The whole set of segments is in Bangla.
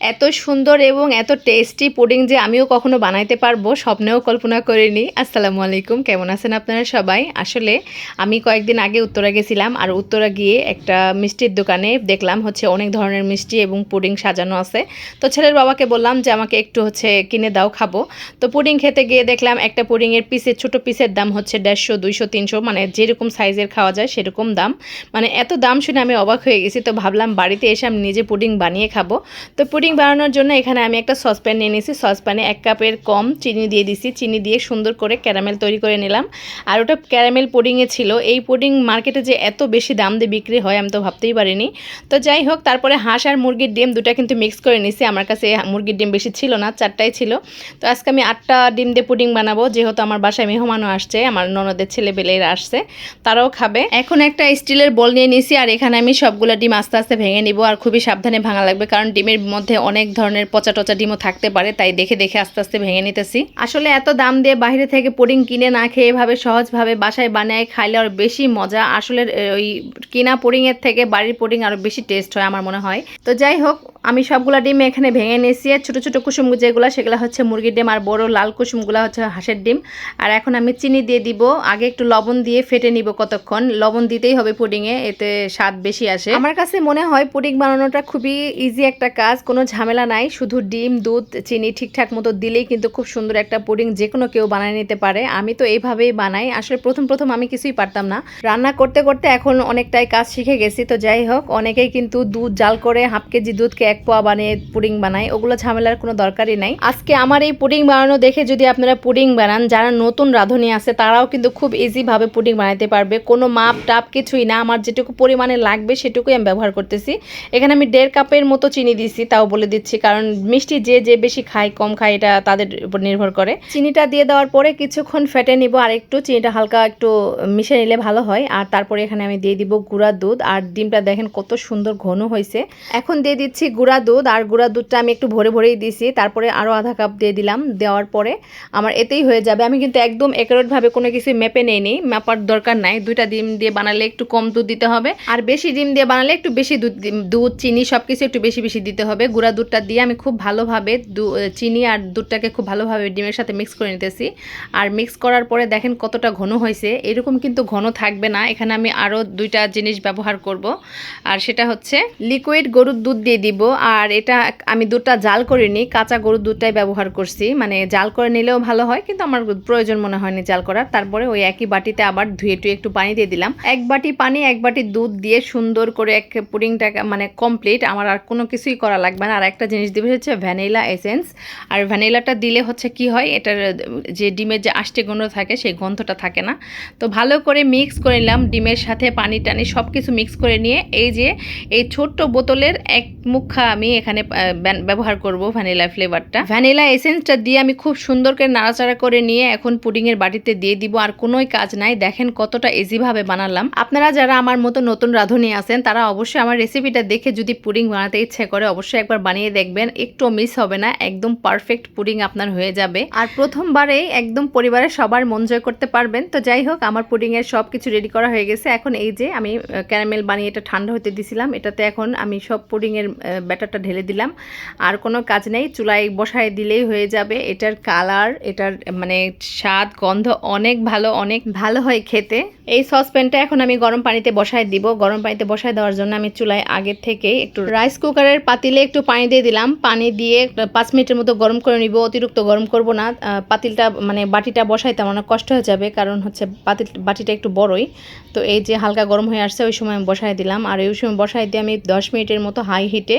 এত সুন্দর এবং এত টেস্টি পুডিং যে আমিও কখনো বানাইতে পারব, স্বপ্নেও কল্পনা করিনি। আসসালামু আলাইকুম, কেমন আছেন আপনারা সবাই? আসলে আমি কয়েকদিন আগে উত্তরা গেছিলাম আর উত্তরা গিয়ে একটা মিষ্টির দোকানে দেখলাম হচ্ছে অনেক ধরনের মিষ্টি এবং পুডিং সাজানো আছে। তো ছেলের বাবাকে বললাম যে আমাকে একটু হচ্ছে কিনে দাও, খাব। তো পুডিং খেতে গিয়ে দেখলাম একটা পুডিংয়ের পিসের ছোট পিসের দাম হচ্ছে দেড়শো, দুইশো, তিনশো মানে যেরকম সাইজের খাওয়া যায় সেরকম দাম। মানে এত দাম শুনে আমি অবাক হয়ে গেছি, তো ভাবলাম বাড়িতে এসে আমি নিজে পুডিং বানিয়ে খাব। তো পুডিং বানানোর জন্য এখানে আমি একটা সসপ্যান নিয়ে নিয়েছি। সসপ্যানে এক কাপের কম চিনি দিয়ে দিছি। চিনি দিয়ে সুন্দর করে ক্যারামেল তৈরি করে নিলাম। আর ওটা ক্যারামেল পুডিংয়ে ছিল। এই পুডিং মার্কেটে যে এত বেশি দাম দিয়ে বিক্রি হয়, আমি তো ভাবতেই পারিনি। তো যাই হোক, তারপরে হাঁস আর মুরগির ডিম দুটা কিন্তু মিক্স করে নিছি। আমার কাছে মুরগির ডিম বেশি ছিল না, চারটাই ছিল। তো আজকে আমি আটটা ডিম দিয়ে পুডিং বানাবো। যেহেতু আমার বাসায় মেহমানও আসছে, আমার ননদের ছেলে বেলেরা আসছে, তারাও খাবে। এখন একটা স্টিলের বল নিয়ে নিছি। আর এখানে আমি সবগুলো ডিম আস্তে আস্তে ভেঙে নিব। আর খুবই সাবধানে ভাঙা লাগবে, কারণ ডিমের মধ্যে অনেক ধরনের পচা টচা ডিমও থাকতে পারে, তাই দেখে দেখে আস্তে আস্তে ভেঙে নিতেছি। আসলে এত দাম দিয়ে বাইরে থেকে পুডিং কিনে না খেয়ে এভাবে সহজভাবে বাসায় বানায় খাইলে আর বেশি মজা। আসলে ওই কিনা পুডিংয়ের থেকে বাড়ির পুডিং আরও বেশি টেস্ট হয় আমার মনে হয়। তো যাই হোক, আমি সবগুলা ডিম এখানে ভেঙে নিয়েছি। ছোটো ছোটো কুসুম যেগুলো, সেগুলো হচ্ছে মুরগির ডিম আর বড় লাল কুসুমগুলো হচ্ছে হাঁসের ডিম। আর এখন আমি চিনি দিয়ে দিব। আগে একটু লবণ দিয়ে ফেটে নিব কতক্ষণ। লবণ দিতেই হবে পুডিংয়ে এতে স্বাদ বেশি আসে। আমার কাছে মনে হয় পুডিং বানানোটা খুবই ইজি একটা কাজ, কোনো ঝামেলা নাই। শুধু ডিম, দুধ, চিনি ঠিকঠাক মতো দিলেই কিন্তু খুব সুন্দর একটা পুডিং যে কোনো কেউ বানিয়ে নিতে পারে। আমি তো এইভাবেই বানাই। আসলে প্রথম প্রথম আমি কিছুই পারতাম না। রান্না করতে করতে এখন অনেকটাই কাজ শিখে গেছি, তো যাই হোক, অনেকেই কিন্তু দুধ জাল করে হাফ কেজি দুধকে এক পোয়া বানিয়ে পুডিং বানায়, ওগুলো ঝামেলার কোনো দরকারই নাই। আজকে আমার এই পুডিং বানানো দেখে যদি আপনারা পুডিং বানান, যারা নতুন রাঁধুনি আছে, তারাও কিন্তু খুব ইজিভাবে পুডিং বানাতে পারবে। কোনো মাপ টাপ কিছুই না, আমার যেটুকু পরিমাণে লাগবে, সেটুকুই আমি ব্যবহার করতেছি। এখানে আমি দেড় কাপের মতো চিনি দিছি, তাও বলে দিচ্ছি, কারণ মিষ্টি যে যে বেশি খায়, কম খায়, এটা তাদের উপর নির্ভর করে। চিনিটা দিয়ে দেওয়ার পরে কিছুক্ষণ ফেটে নিব আর একটু চিনিটা হালকা একটু মিশে নিলে ভালো হয়, আর তারপরে এখানে আমি দিয়ে দিব গুঁড়া দুধ আর ডিমটা দেখেন কত সুন্দর ঘন হয়েছে। এখন দিয়ে দিচ্ছি গুঁড়া দুধ আর গুঁড়া দুধটা আমি একটু ভরে ভরেই দিছি তারপরে আরও আধা কাপ দিয়ে দিলাম, দেওয়ার পরে আমার এতেই হয়ে যাবে। আমি কিন্তু একদম একারটভাবে কোনো কিছু মেপে নেই নি মাপার দরকার নাই। দুইটা ডিম দিয়ে বানালে একটু কম দুধ দিতে হবে। আর বেশি ডিম দিয়ে বানালে একটু বেশি দুধ দুধ, চিনি সব কিছু একটু বেশি বেশি দিতে হবে। গুঁড়া দুধটা দিয়ে আমি খুব ভালোভাবে চিনি আর দুধটাকে খুব ভালোভাবে ডিমের সাথে মিক্স করে নিতেছি। আর মিক্স করার পরে দেখেন কতটা ঘন হয়েছে। এরকম কিন্তু ঘন থাকবে না। এখানে আমি আরও দুইটা জিনিস ব্যবহার করব। আর সেটা হচ্ছে লিকুইড গরুর দুধ দিয়ে দিব। আর এটা আমি দুধটা জাল করিনি কাঁচা গরুর দুধটাই ব্যবহার করছি। মানে জাল করে নিলেও ভালো হয়, কিন্তু আমার প্রয়োজন মনে হয়নি জাল করার। তারপরে ওই একই বাটিতে আবার ধুয়ে টুয়ে একটু পানি দিয়ে দিলাম। এক বাটি পানি, এক বাটি দুধ দিয়ে সুন্দর করে এক পুডিংটা মানে কমপ্লিট আমার আর কোনো কিছুই করা লাগবে না। আর একটা জিনিস দিবে হচ্ছে ভ্যানিলা এসেন্স আর ভ্যানিলাটা দিলে হচ্ছে কি হয়, এটার যে ডিমের যে আষ্টে গন্ধ থাকে, সেই গন্ধটা থাকে না। তো ভালো করে মিক্স করে নিলাম। ডিমের সাথে পানি টানি সব কিছু মিক্স করে নিয়ে এই যে এই ছোট্ট বোতলের এক মুখা আমি এখানে ব্যবহার করব ভ্যানিলা ফ্লেভারটা ভ্যানিলা এসেন্সটা দিয়ে আমি খুব সুন্দর করে নাড়াচাড়া করে নিয়ে এখন পুডিংয়ের বাটিতে দিয়ে দিব, আর কোনোই কাজ নাই। দেখেন কতটা ইজিভাবে বানালাম। আপনারা যারা আমার মতো নতুন রাঁধুনি আছেন, তারা অবশ্যই আমার রেসিপিটা দেখে যদি পুডিং বানাতে ইচ্ছে করে, অবশ্যই একবার বানিয়ে দেখবেন। একটু মিস হবে না, একদম পারফেক্ট পুডিং আপনার হয়ে যাবে। আর প্রথমবারেই একদম পরিবারের সবার মন জয় করতে পারবেন। তো যাই হোক, আমার পুডিংয়ের সব কিছু রেডি করা হয়ে গেছে। এখন এই যে আমি ক্যারামেল বানিয়ে এটা ঠান্ডা হতে দিছিলাম। এটাতে এখন আমি সব পুডিংয়ের ব্যাটারটা ঢেলে দিলাম। আর কোনো কাজ নেই, চুলায় বসায় দিলেই হয়ে যাবে। এটার কালার, এটার মানে স্বাদ, গন্ধ অনেক ভালো অনেক ভালো হয় খেতে। এই সসপ্যানটা এখন আমি গরম পানিতে বসায় দিব। গরম পানিতে বসায় দেওয়ার জন্য আমি চুলায় আগের থেকে একটু রাইস কুকারের পাতিলে একটু পানি দিয়ে দিলাম। পানি দিয়ে পাঁচ মিনিটের মতো গরম করে নিব। অতিরিক্ত গরম করব না। পাতিলটা মানে বাটিটা বসাইতে অনেক কষ্ট হয়ে যাবে কারণ হচ্ছে পাতিল, বাটিটা একটু বড়ই। তো এই যে হালকা গরম হয়ে আসছে, ওই সময় আমি বসায় দিলাম। আর ওই সময় বসায় দিয়ে আমি দশ মিনিটের মতো হাই হিটে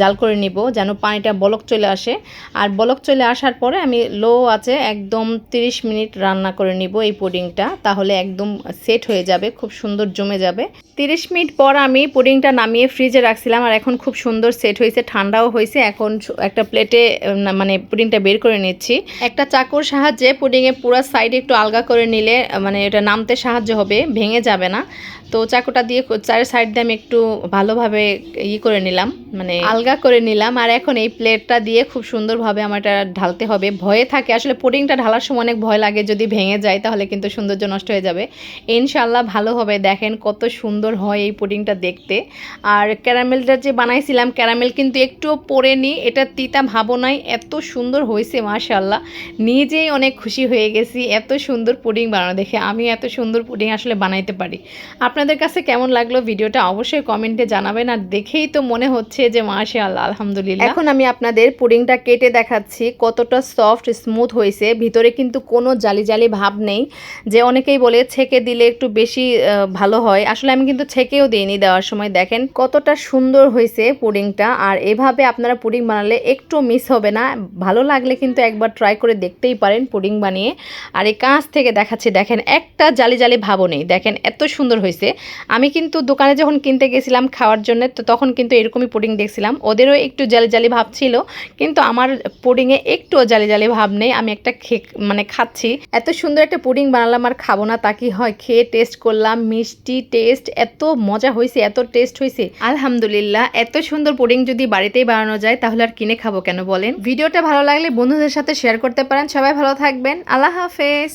জাল করে নিব যেন পানিটা বলক চলে আসে। আর বলক চলে আসার পরে আমি লো আছে একদম 30 মিনিট রান্না করে নিব এই পুডিংটা। তাহলে একদম সেট হয়ে যাবে, খুব সুন্দর জমে যাবে। 30 মিনিট পর আমি পুডিংটা নামিয়ে ফ্রিজে রাখছিলাম আর এখন খুব সুন্দর সেট হয়েছে, ঠান্ডাও হয়েছে। এখন একটা প্লেটে মানে পুডিংটা বের করে নিচ্ছি। একটা চাকুর সাহায্যে পুডিংয়ের পুরো সাইড একটু আলগা করে নিলে মানে এটা নামতে সাহায্য হবে, ভেঙে যাবে না। তো চাকুটা দিয়ে কো- চার সাইড দিয়ে আমি একটু ভালোভাবে ই করে নিলাম মানে আলগা করে নিলাম। আর এখন এই প্লেটটা দিয়ে খুব সুন্দরভাবে আমার এটা ঢালতে হবে। ভয়ে থাকে, আসলে পুডিংটা ঢালার সময় অনেক ভয় লাগে, যদি ভেঙে যায় তাহলে কিন্তু সৌন্দর্য নষ্ট হয়ে যাবে। ইনশাল্লাহ ভালো হবে। দেখেন কত সুন্দর হয় এই পুডিংটা দেখতে। আর ক্যারামেলটা যে বানাইছিলাম, ক্যারামেল কিন্তু একটুও পড়েনি। এটা তিতা ভাবো নাই এত সুন্দর হয়েছে মাশাল্লাহ নিজেই অনেক খুশি হয়ে গেছি, এত সুন্দর পুডিং বানানো দেখে। আমি এত সুন্দর পুডিং আসলে বানাইতে পারি। আপনাদের কাছে কেমন লাগল ভিডিওটা অবশ্যই কমেন্টে জানাবেন। আর দেখেই তো মনে হচ্ছে যে মাশাল্লাহ আলহামদুলিল্লাহ। এখন আমি আপনাদের পুডিংটা কেটে দেখাচ্ছি, কতটা সফট স্মুথ হয়েছে। ভিতরে কিন্তু কোনো জালি জালি ভাব নেই। যে অনেকেই বলে ছেঁকে দিলে একটু বেশি ভালো হয়। আসলে আমি কিন্তু ছেঁকেও দিইনি দেওয়ার সময়, দেখেন। কতটা সুন্দর হয়েছে পুডিংটা। আর এভাবে আপনারা পুডিং বানালে একটু মিস হবে না। ভালো লাগলে কিন্তু একবার ট্রাই করে দেখতেই পারেন পুডিং বানিয়ে। আর এই কাঁচ থেকে দেখাচ্ছি, দেখেন, একটা জালি জালি ভাবও নেই। দেখেন, এত সুন্দর হয়েছে। আমি কিন্তু দোকানে যখন কিনতে গেছিলাম খাওয়ার জন্য, তো তখন কিন্তু এরকমই পুডিং দেখছিলাম। ওদেরও একটু জালি জালি ভাব ছিল, কিন্তু আমার পুডিংয়ে একটুও জালি জালি ভাব নেই। আমি একটা মানে খাচ্ছি। এত সুন্দর একটা পুডিং বানালাম আর খাব না তা কি হয়? খেয়ে টেস্ট করলাম, মিষ্টি টেস্ট এত মজা হয়েছে এত টেস্ট হয়েছে আলহামদুলিল্লাহ, এত সুন্দর পুডিং যদি বাড়িতেই বানানো যায়, তাহলে আর কিনে খাব কেন বলেন? ভিডিওটা ভালো লাগলে বন্ধুদের সাথে শেয়ার করতে পারেন। সবাই ভালো থাকবেন। আল্লাহ হাফেজ।